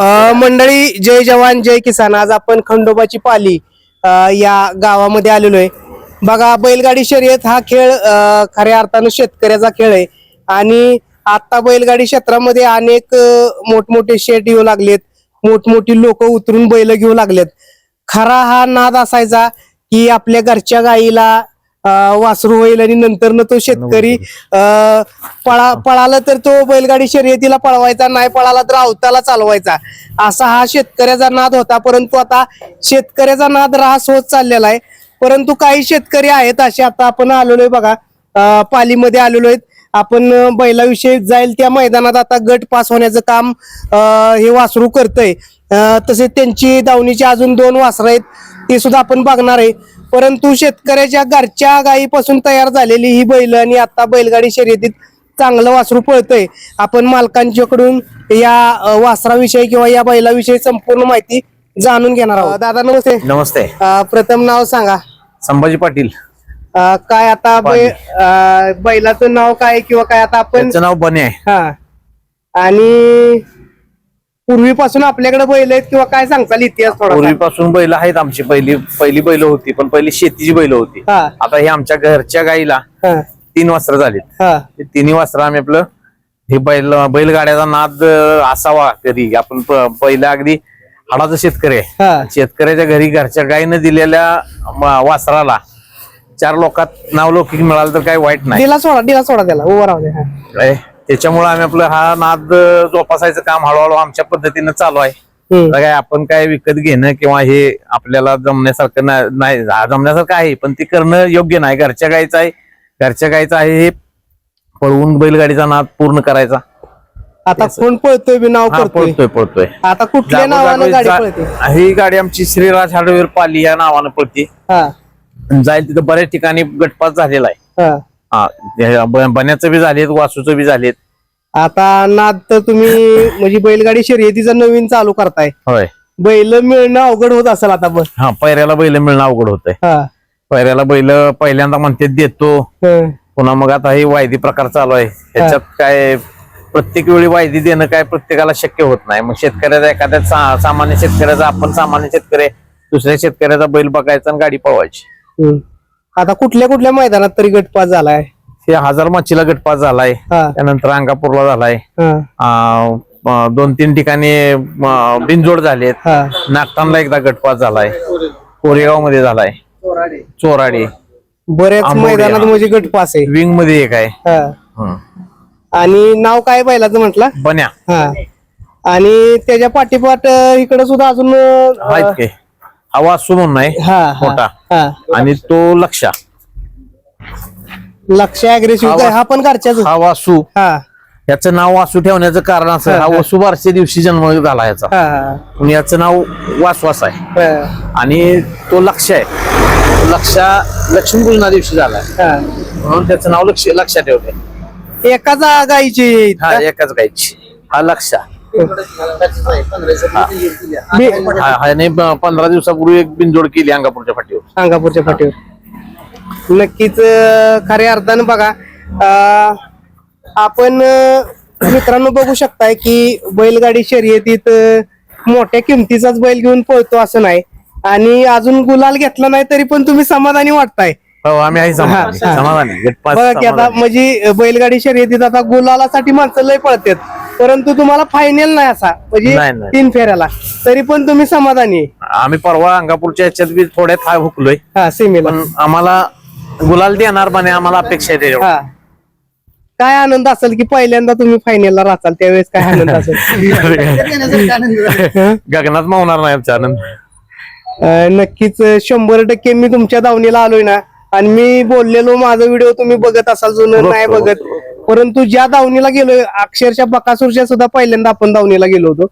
अ, मंडळी जय जवान जय किसान. आज आपण खंडोबाची पाली अ, या गावामध्ये आलेलो आहे बघा बैलगाडी शर्यत हा खेळ अ, खऱ्या अर्थानं शेतकऱ्याचा खेळ आहे. आणि आता बैलगाडी क्षेत्रामध्ये अनेक अ, मोठमोठे शेट येऊ लागलेत. मोठमोठी लोक उतरून बैल घेऊ लागलेत. खरा हा नाद असायचा की आपल्या घरच्या गाईला वासरू होईल आणि नंतर तो शेतकरी पळा पळाला तर तो बैलगाडी शर्यतीला पळवायचा नाही पळाला तर अवताला चालवायचा. असा हा शेतकऱ्याचा नाद होता परंतु आता शेतकऱ्याचा नाद रास होत चाललेला आहे. परंतु काही शेतकरी आहेत असे आता आपण आलेलो आहे बघा पालीमध्ये आलेलो आहेत. आपण बैलाविषयी जाईल त्या मैदानात आता गट पास होण्याचं काम हे वासरू करतंय. तसेच त्यांची दावणीची अजून दोन वासरं आहेत ते सुद्धा आपण बघणार आहे. परंतु शेतकऱ्याच्या घरच्या गायीपासून तयार झालेली ही बैल आणि आता बैलगाडी शर्यतीत चांगलं वासरू पळतंय. आपण मालकांच्याकडून या वासराविषयी किंवा या बैलाविषयी संपूर्ण माहिती जाणून घेणार आहोत. दादा नमस्ते. नमस्ते. प्रथम नाव सांगा. संभाजी पाटील. काय आता बैलाचं नाव काय किंवा काय आता आपण नाव बने आहे. हा. आणि पूर्वीपासून आपल्याकडे बैल आहेत किंवा काय सांगताल इतिहास थोडा पूर्वीपासून बैल आहेत आमची. पहिली पहिली बैल होती पण पहिली शेतीची बैल होती. हा. आता हे आमच्या घरच्या गाईला हा. तीन वस्त्र झालीत. हा. ते तिन्ही वस्त्र आम्ही आपलं हे बैल बैलगाड्याचा नाद अं, असावा कधी. आपण प- पहिलं अगदी हाडाचं शेतकरी आहे. हा. शेतकऱ्याच्या घरी घरच्या गायीनं दिलेल्या म- वासराला चार लोकात नावलौकिक मिळालं तर काही वाईट नाही. दिला सोडा दिला सोडा त्याला. उभा राहू दे हा. काय? त्याच्यामुळे आम्ही आपलं हा नाद जोपासायचं काम हळूहळू आमच्या पद्धतीनं चालू आहे. काय आपण काय विकत घेणं किंवा हे आपल्याला जमण्यासारखं नाही जमण्यासारखं आहे पण ते करणं योग्य नाही. घरच्या गायचं आहे घरच्या गायचं आहे हे पळवून बैलगाडीचा नाद पूर्ण करायचा. आता कोण पळतोय नाव पळतोय पळतोय. आता कुठल्या नावानं गाडी पळते? ही गाडी आमची श्रीराज हार्डवेअर पाली या नावानं पळते. हा. जाईल तिथं बऱ्याच ठिकाणी गटपास झालेला आहे. बन्याचं बी झालेत वासूचं बी झालेत. आता नाद तर तुम्ही म्हणजे बैलगाडी शर्यतीचा नवीन चालू करताय. होय. बैल मिळणं अवघड होत असेल आता पण. हा पैऱ्याला बैल मिळणं अवघड होतंय. हा. पैऱ्याला बैल पहिल्यांदा म्हणते देतो. हं. पुन्हा मग आता हे वायदी प्रकार चालू आहे. ह्याच्यात काय प्रत्येक वेळी वायदी देणं काय प्रत्येकाला शक्य होत नाही. मग शेतकऱ्याचा एखाद्या सा- सामान्य शेतकऱ्याचा आपण सामान्य शेतकरी आहे, दुसऱ्या शेतकऱ्याचा बैल बघायचा आणि गाडी पळवायची. हं. आता कुठल्या कुठल्या मैदानात तरी गटपास झालाय? हे हजार मच्छीला गटपास झालाय. हा. त्यानंतर अंगापूरला झालाय. हा. दोन तीन ठिकाणी म, बिनजोड झालेत. हा. नागटांना एकदा गटपास झालाय. कोरेगावमध्ये झालाय. चोराडी. बऱ्याच आंबोली, मैदानात हा. म्हणजे गटपास आहे. विंगमध्ये एक आहे. हा. हं. आणि नाव काय बैलाचं म्हटलं? बन्या. हा. आणि त्याच्या पाठीपाठ इकडे सुद्धा अजून अं, आहेत काय वासू म्हणून आहे. हा हा. मोठा. हा. आणि तो लक्षा. लक्ष अग्रेसिव्ह वा- हा पण घरच्याच हा वासू. हा. याचं नाव वासू ठेवण्याचं कारण असं हा वसू बारशे दिवशी जन्म झाला याचा. हा आणि याचं नाव वासवास आहे. हा. आणि तो लक्ष आहे. तो लक्षा लक्ष्मीपूजना दिवशी झालाय. हा. म्हणून त्याचं नाव लक्ष लक्षात ठेवलंय. एकाच गायची हा एकाच गायची हा लक्षा. बी- हा ह्याने ब- पंधरा दिवसापूर्वी एक बिनजोड केली अंगापूरच्या फाटीवर. अंगापूरच्या पाठीवर नक्कीच खऱ्या अर्थानं बघा आपण मित्रांनो बघू शकताय की बैलगाडी शर्यतीत मोठ्या किमतीचाच बैल घेऊन पळतो असं नाही आणि अजून गुलाल घेतला नाही तरी पण तुम्ही समाधानी वाटताय हो आम्ही आहे समाधानी. समाधानी गटपास बघा की आता समाधानी. म्हणजे बैलगाडी शर्यतीत आता गुलालासाठी माणसं लय पळतात परंतु तुम्हाला फायनल नाही असा म्हणजे नाही. तीन फेऱ्याला तरी पण तुम्ही समाधानी आहे. आम्ही परवा अंगापूरच्या ह्याच्यात बी थोड्यात हाय हुकलोय हा सीमेला पण आम्हाला गुलाल देणार म्हणे आम्हाला अपेक्षा आहे त्याच्यावर. हा. काय आनंद असेल की पहिल्यांदा तुम्ही फायनलला राहताल त्यावेळेस काय आनंद असेल? गगनात मावणार नाही आमचा आनंद. अं, नक्कीच अं, शंभर टक्के मी तुमच्या दावणीला आलोय ना आणि मी बोललेलो माझा व्हिडिओ तुम्ही बघत असाल जुनं नाही बघतो, परंतु ज्या दावणीला गेलोय अक्षरशः बकासूरच्या सुद्धा पहिल्यांदा आपण दावणीला गेलो होतो.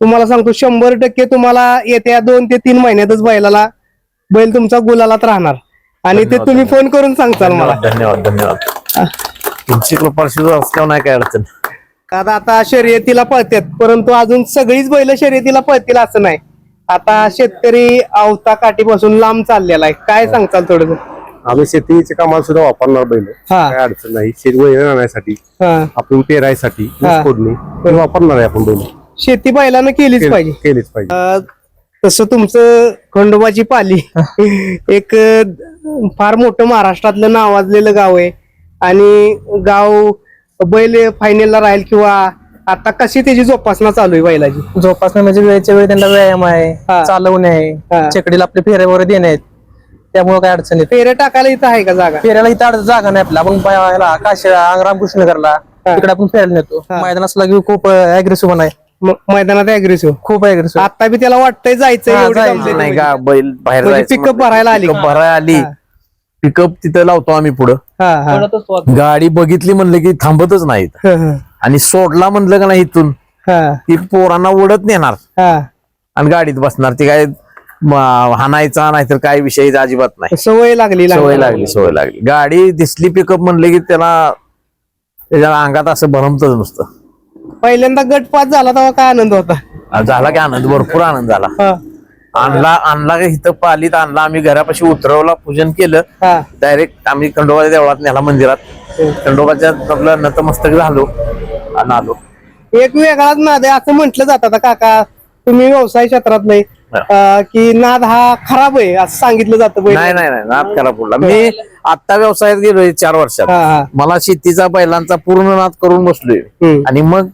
तुम्हाला सांगतो शंभर टक्के तुम्हाला येत्या दोन ते तीन महिन्यातच बैलाला बैल तुमचा गुलालात राहणार. आणि ते तुम्ही फोन करून सांगताल मला. धन्यवाद धन्यवाद तुमची कृपा असल्यावर नाही काय अडचण. आता आता शर्यतीला पळतात परंतु अजून सगळीच बैल शर्यतीला पळतील असं नाही. आता शेतकरी आवता काठीपासून लांब चाललेला आहे. काय सांगताल थोडं आम्ही शेतीच्या कामाला सुद्धा वापरणार बैल. काय अडचण नाही. शेत वैरण आणण्यासाठी हा. आपण पेरायसाठी. फोडणी वापरणार आहे आपण बैल. शेती बैलानं केलीच पाहिजे. केलीच पाहिजे. तसं तुमचं खंडोबाची पाली एक फार मोठं महाराष्ट्रातलं नावाजलेलं गाव आहे आणि गाव बैल फायनलला राहील किंवा आता कशी त्याची जोपासना चालू आहे बैलाची जोपासना म्हणजे वेळेच्या वेळी त्यांना व्यायाम. आहे चालवणे. आहे चकडीला आपले फेऱ्या वगैरे देणे आहेत त्यामुळे काय अडचण येत फेरे टाकायला इथं आहे का जागा फेऱ्याला इथं अडचण जागा नाही आपला आपण बायाला काशीला रामकृष्ण करला हा. तिकडे आपण फेरायला नेतो. मैदान असला की खूप अग्रेसिव्ह आहे मैदानात अग्रेसिव्ह खूप अग्रेसिव्ह आता बी त्याला वाटतंय जायचं एवढी जायचं. नाही. का बैल बाहेर म्हणजे जायचं पिकअप. भरायला आली. पिकअप भरायला आली हा. पिकअप तिथं लावतो आम्ही पुढं हा, हा. गाडी बघितली म्हणलं की थांबतच नाहीत हा, हा. आणि सोडला म्हणलं का नाही इथून हा, ती पोरांना ओढत नेणार हा. आणि गाडीत बसणार ती काय म, हाणायचा नाहीतर काय विषय अजिबात नाही सवय लागली सवय. लागली सवय लागली गाडी दिसली पिकअप म्हणलं की त्याला त्याच्या अंगात असं भरमतच नुसतं पहिल्यांदा गट पास झाला तेव्हा काय आनंद होता? झाला की आनंद भरपूर आनंद झाला. हा, आणला आणला का इथं पालीत आणला आम्ही घरापाशी उतरवला पूजन केलं. हा. डायरेक्ट आम्ही खंडोबाच्या देवळात नेला मंदिरात. खंडोबाच्या आपलं नतमस्तक झालो आणि आलो. एक वेगळाच नाद आहे असं म्हटलं जातं आता काका. तुम्ही व्यवसाय क्षेत्रातले अं, की नाद हा खराब आहे असं सांगितलं जातं बैल. नाही नाही नाही नाद करा पुढला मी आता व्यवसायात गेलोय चार वर्षात. हा. मला शेतीचा बैलांचा पूर्ण नाद करून बसलोय. हम्म. आणि मग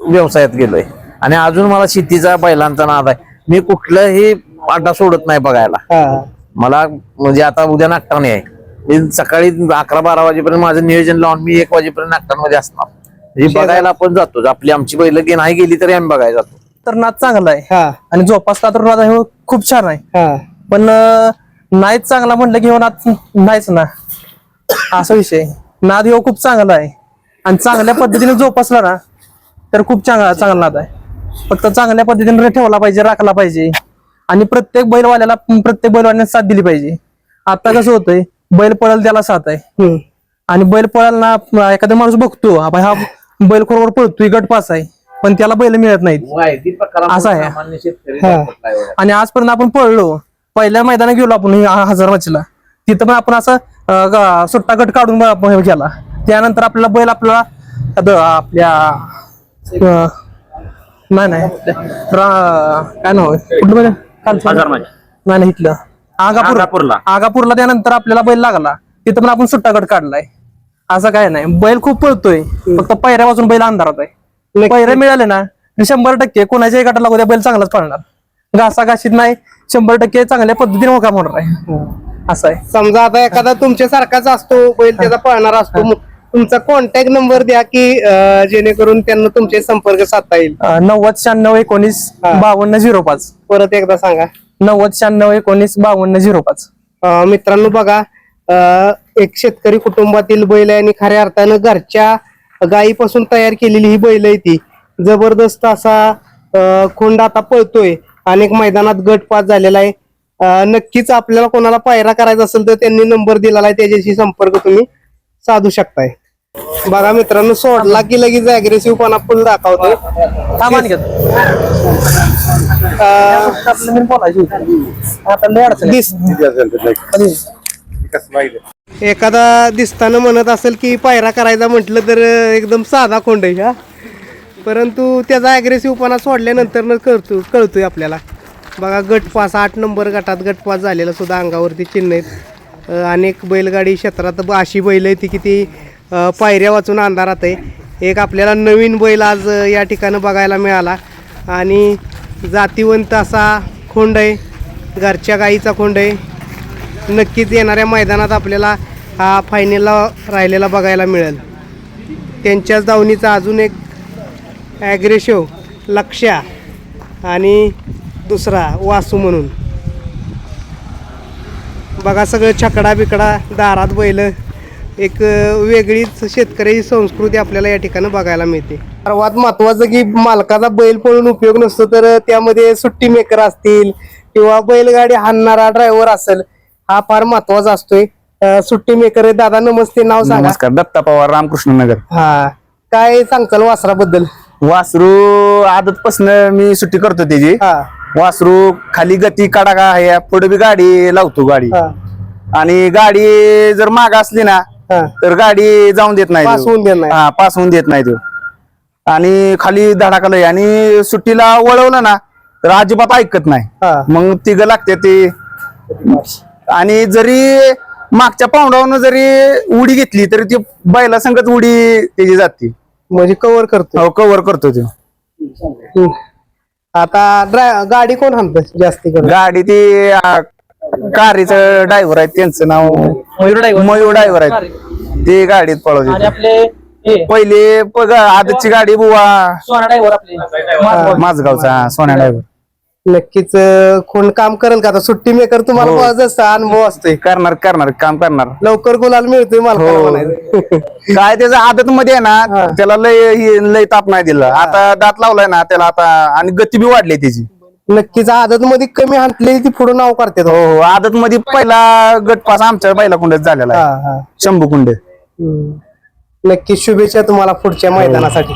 व्यवसायात गेलोय. आणि अजून मला शेतीचा बैलांचा नाद आहे. मी कुठलंही आटा सोडत नाही बघायला. हा. मला म्हणजे आता उद्या नागठाणे आहे. मी सकाळी अकरा बारा वाजेपर्यंत माझं नियोजन लावून मी एक वाजेपर्यंत नागठाणमध्ये असणार. म्हणजे बघायला आपण जातो आपली आमची बैल की नाही गेली तरी आम्ही बघायला जातो. तर नाद चांगला आहे. हा, आणि जोपासला तर नाद आहे हो, खूप छान आहे. हा. पण नाहीच चांगला म्हटलं की हो नाद नाहीच ना. असा विषय नाद हो खूप चांगला आहे. आणि चांगल्या पद्धतीने जोपासला ना तर खूप चांगला चांगला नाद आहे. फक्त चांगल्या पद्धतीने ठेवला पाहिजे राखला पाहिजे. आणि प्रत्येक बैलवाल्याला प्रत्येक बैलवाल्याने साथ दिली पाहिजे. आता कसं होतंय बैल पळल त्याला साथ आहे. आणि बैल पळायला ना एखादा माणूस बघतो आपण हा बैल खोरोवर पळतोय गट पास आहे पण त्याला बैल मिळत नाहीत. असं आहे. हा. आणि आजपर्यंत आपण पळलो पहिल्या मैदानात गेलो आपण हे हजार मच्छीला तिथं पण आपण असं सुट्टा गट काढून हे केला. त्यानंतर आपल्याला बैल आपल्याला आपल्या नाही नाही. रा- काय नाव आहे? कुठलं बैल कालचं? नाही नाही इथलं. आगापूर. आगापूरला. त्यानंतर आपल्याला बैल लागला. तिथं पण आपण सुट्टा गट काढलाय. असं काय नाही. बैल खूप पळतोय. फक्त पैऱ्या वाजून बैल अंधारात आहे. पैरे मिळाले ना की शंभर टक्के कोणाच्याही गटाला लागू द्या बैल चांगलाच पळणार. घासाघाशीत नाही शंभर टक्के चांगल्या पद्धतीने होका होणार आहे. असं आहे. समजा आता एखादा तुमच्या सारखाच असतो बैल त्याचा पळणार असतो तुमचा कॉन्टॅक्ट नंबर द्या की अं, जेणेकरून त्यांना तुमचे संपर्क साधता येईल. अं, नव्वद शहाण्णव एकोणीस हा. बावन्न झिरो पाच. परत एकदा सांगा. नव्वद शहाण्णव एकोणीस बावन्न झिरो पाच. अं, मित्रांनो बघा अं, एक शेतकरी कुटुंबातील बैल आहे आणि खऱ्या अर्थानं घरच्या गायीपासून तयार केलेली ही बैल आहे ती. जबरदस्त असा अं, खोंड आता पळतोय. अनेक मैदानात गट पास झालेला आहे. अं, नक्कीच आपल्याला कोणाला पायरा करायचा असेल तर त्यांनी नंबर दिलेला आहे. त्याच्याशी संपर्क तुम्ही साधू शकताय. बघा मित्रांनो सोडला की लगेच अग्रेसिव्ह पणा फुल दाखवतो एखादा दिसताना म्हणत असेल की पायरा करायचा म्हटलं तर एकदम साधा आहे हा. परंतु त्याचा अग्रेसिव्हपणा सोडल्यानंतर कळतो कळतोय आपल्याला. बघा गट पास आठ नंबर गटात गट पास झालेला सुद्धा अंगावरती चिन्ह आहेत. अनेक बैलगाडी क्षेत्रात अशी बैल आहे ती किती पायऱ्या वाचून अंधारात आहे. एक आपल्याला नवीन बैल आज या ठिकाणी बघायला मिळाला. आणि जातीवंत असा खोंड आहे. घरच्या गाईचा खोंड आहे. नक्कीच येणाऱ्या मैदानात आपल्याला हा फायनलला राहिलेला बघायला मिळेल. त्यांच्याच धावणीचा अजून एक ॲग्रेशिव लक्ष्या आणि दुसरा वासू म्हणून. बघा सगळं छकडा बिकडा दारात बैल. एक वेगळीच शेतकरी संस्कृती आपल्याला या ठिकाणी बघायला मिळते. सर्वात महत्वाचं की मालकाचा बैल पळून उपयोग नसतो तर त्यामध्ये सुट्टी मेकर असतील किंवा बैलगाडी हाणणारा ड्रायव्हर असेल हा फार महत्त्वाचा असतोय. सुट्टी मेकर दादा नमस्ते. नाव सांगा. नमस्कार. दत्ता पवार रामकृष्ण नगर हा. काय सांगताल वासराबद्दल? वासरू आदतपासून मी सुट्टी करतो त्याची. हा. वासरू खाली गती काढा का पुढे बी गाडी लावतो गाडी. हा. आणि गाडी जर माग असली ना तर गाडी जाऊन देत नाही पास. होऊन देणार नाही. हा पास होऊन देत नाही तो. आणि खाली धडाका लय आणि सुट्टीला वळवलं ना तर अजिबात ऐकत नाही. हा. मग तिघ लागते ते. आणि जरी मागच्या पाऊंडावरून जरी उडी घेतली तरी ती बैला संगत उडी त्याची जाते. म्हणजे कव्हर करतो हो कव्हर करतो ते. आता ड्राय गाडी कोण हाणतं जास्ती करून? गाडी ती कारचं ड्रायव्हर आहेत त्यांचं नाव मयूर ड्रायव्हर मयूर ड्रायव्हर आहेत. ते गाडीत आणि पळवते आपले हे पहिले बघ आदतची गाडी बुवा. सोना ड्रायव्हर आपले. माझगावचा सोन्या ड्रायव्हर नक्कीच अं, कोण काम करेल का आता? सुट्टी मेकर तुम्हाला हो. बुवा जसा अनुभव असतोय. करणार करणार काम करणार. लवकर गुलाल मिळतोय मला हो. म्हणायचं? काय त्याचं आदत मध्ये आहे ना त्याला लय ही- लय ताप नाही दिला. आता दात लावलाय ना त्याला आता आणि गती बी वाढली त्याची. नक्कीच आदत मध्ये कमी हांटलेली ती पुढे नाव करतात. हो हो. आदत मध्ये पहिला गटपास आमच्या बैला कुंडच झालेला हा आहे. हा शंभू कुंड नक्की शुभेच्छा तुम्हाला पुढच्या मैदानासाठी.